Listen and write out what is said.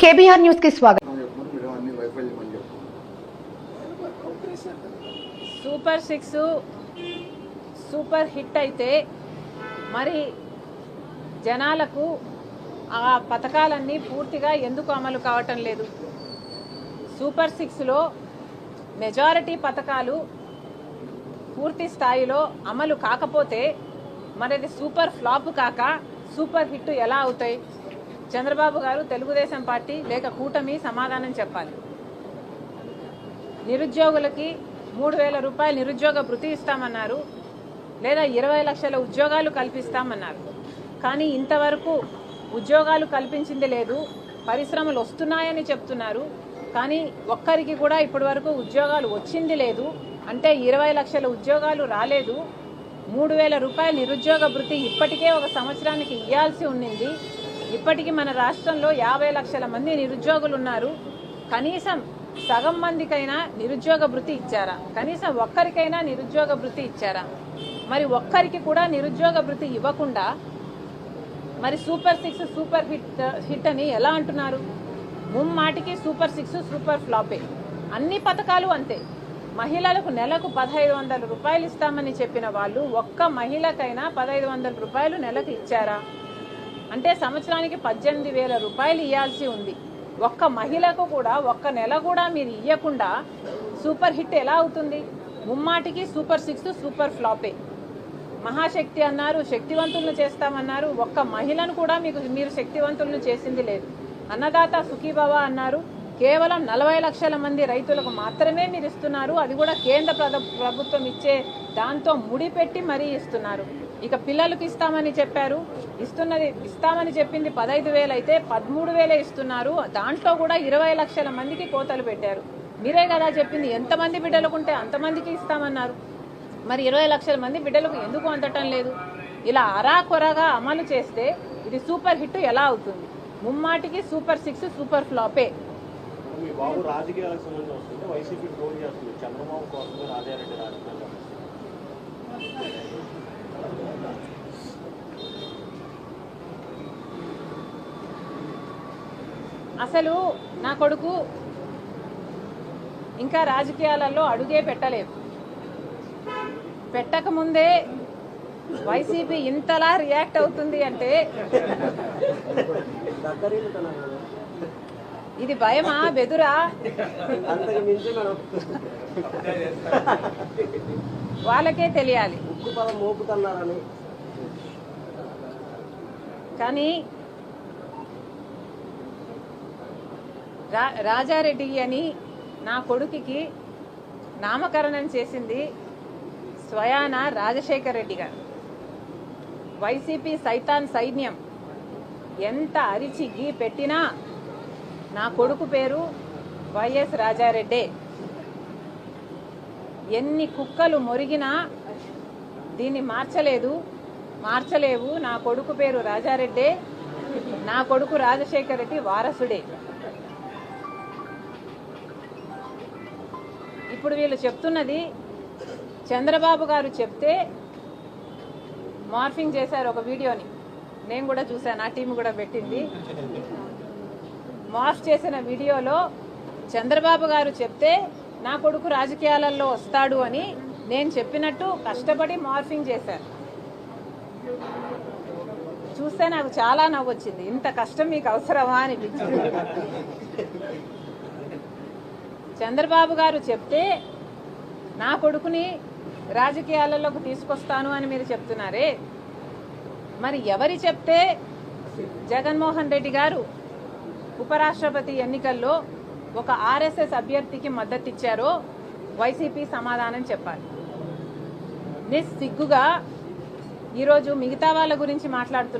KBR న్యూస్కి స్వాగతం. Super six super hit అయితే మరి జనాలకు ఆ పథకాలన్నీ పూర్తిగా ఎందుకు అమలు కావటం లేదు? సూపర్ సిక్స్లో మెజారిటీ పథకాలు పూర్తి స్థాయిలో అమలు కాకపోతే మరి అది సూపర్ ఫ్లాప్ కాక సూపర్ హిట్ ఎలా అవుతాయి? చంద్రబాబు గారు తెలుగుదేశం పార్టీ లేక కూటమి సమాధానం చెప్పాలి. నిరుద్యోగులకి మూడు వేల రూపాయలు నిరుద్యోగ భృతి ఇస్తామన్నారు లేదా ఇరవై లక్షల ఉద్యోగాలు కల్పిస్తామన్నారు. కానీ ఇంతవరకు ఉద్యోగాలు కల్పించింది లేదు పరిశ్రమలు వస్తున్నాయని చెప్తున్నారు. కానీ ఒక్కరికి కూడా ఇప్పటి వరకు ఉద్యోగాలు వచ్చింది లేదు అంటే ఇరవై లక్షల ఉద్యోగాలు రాలేదు. మూడు వేల రూపాయల నిరుద్యోగ భృతి ఇప్పటికే ఒక సంవత్సరానికి ఇవ్వాల్సి ఉండింది ఇప్పటికీ మన రాష్ట్రంలో యాభై లక్షల మంది నిరుద్యోగులు ఉన్నారు కనీసం సగం మందికైనా నిరుద్యోగ భృతి ఇచ్చారా? కనీసం ఒక్కరికైనా నిరుద్యోగ భృతి ఇచ్చారా? మరి ఒక్కరికి కూడా నిరుద్యోగ భృతి ఇవ్వకుండా మరి super six super hit hit అని ఎలా అంటున్నారు? ముమ్మాటికి సూపర్ సిక్స్ సూపర్ ఫ్లాపే. అన్ని పథకాలు అంతే. మహిళలకు నెలకు పదహైదు వందల రూపాయలు ఇస్తామని చెప్పిన వాళ్ళు ఒక్క మహిళకైనా పదహైదు వందల రూపాయలు నెలకు ఇచ్చారా? అంటే సంవత్సరానికి పద్దెనిమిది వేల రూపాయలు ఇవ్వాల్సి ఉంది. ఒక్క మహిళకు కూడా ఒక్క నెల కూడా మీరు ఇవ్వకుండా సూపర్ హిట్ ఎలా అవుతుంది? ముమ్మాటికి సూపర్ సిక్స్ సూపర్ ఫ్లాపే. మహాశక్తి అన్నారు శక్తివంతులను చేస్తామన్నారు. ఒక్క మహిళను కూడా మీకు మీరు శక్తివంతులను చేసింది లేదు. అన్నదాత సుఖీభవ అన్నారు కేవలం నలభై లక్షల మంది రైతులకు మాత్రమే మీరు ఇస్తున్నారు. అది కూడా కేంద్ర ప్ర- ప్రభుత్వం ఇచ్చే దాంతో ముడిపెట్టి మరీ ఇస్తున్నారు. ఇక పిల్లలకు ఇస్తామని చెప్పారు. ఇస్తున్నది ఇస్తామని చెప్పింది పదహైదు వేలు అయితే పదమూడు వేలే ఇస్తున్నారు. దాంట్లో కూడా ఇరవై లక్షల మందికి కోతలు పెట్టారు. మీరే కదా చెప్పింది ఎంతమంది బిడ్డలకుంటే అంతమందికి ఇస్తామన్నారు. మరి ఇరవై లక్షల మంది బిడ్డలకు ఎందుకు అందటం లేదు? ఇలా అరాకొరగా అమలు చేస్తే ఇది సూపర్ హిట్ ఎలా అవుతుంది? ముమ్మాటికి సూపర్ సిక్స్ సూపర్ ఫ్లాపే. రాజకీయాలకు సంబంధించి వైసీపీ చేస్తుంది. చంద్రబాబు కోసమే రాజారెడ్డి రాజకీయాలు అసలు నా కొడుకు ఇంకా రాజకీయాలలో అడుగే పెట్టలేదు. పెట్టకముందే వైసీపీ ఇంతలా రియాక్ట్ అవుతుంది అంటే ఇది భయమా బెదురా? వాళ్ళకే తెలియాలి. కానీ రాజారెడ్డి అని నా కొడుకుకి నామకరణం చేసింది స్వయాన రాజశేఖర్ రెడ్డి గారు. వైసీపీ సైతాన్ సైన్యం ఎంత అరిచి గీ పెట్టినా నా కొడుకు పేరు వైఎస్ రాజారెడ్డే. ఎన్ని కుక్కలు మొరిగినా దీన్ని మార్చలేదు. మార్చలేవు. నా కొడుకు పేరు రాజారెడ్డే. నా కొడుకు రాజశేఖర రెడ్డి వారసుడే. ఇప్పుడు వీళ్ళు చెప్తున్నది చంద్రబాబు గారు చెప్తే మార్ఫింగ్ చేశారు ఒక వీడియోని. నేను కూడా చూశాను ఆ టీం కూడా పెట్టింది. మార్ఫ్ చేసిన వీడియోలో చంద్రబాబు గారు చెప్తే నా కొడుకు రాజకీయాలలో వస్తాడు అని నేను చెప్పినట్టు కష్టపడి మార్ఫింగ్ చేశారు. చూస్తే నాకు చాలా నవ్వు వచ్చింది ఇంత కష్టం మీకు అవసరమా అనిపించింది. చంద్రబాబు గారు చెప్తే నా కొడుకుని రాజకీయాలలోకి తీసుకొస్తాను అని మీరు చెప్తున్నారే. మరి ఎవరి చెప్తే? జగన్మోహన్ రెడ్డి గారు. ఉపరాష్ట్రపతి ఎన్నికల్లో ఒక ఆర్ఎస్ఎస్ అభ్యర్థికి మద్దతిచ్చారో వైసీపీ సమాధానం చెప్పాలి. నిస్సిగ్గుగా ఈరోజు మిగతా వాళ్ళ గురించి మాట్లాడుతున్నారు.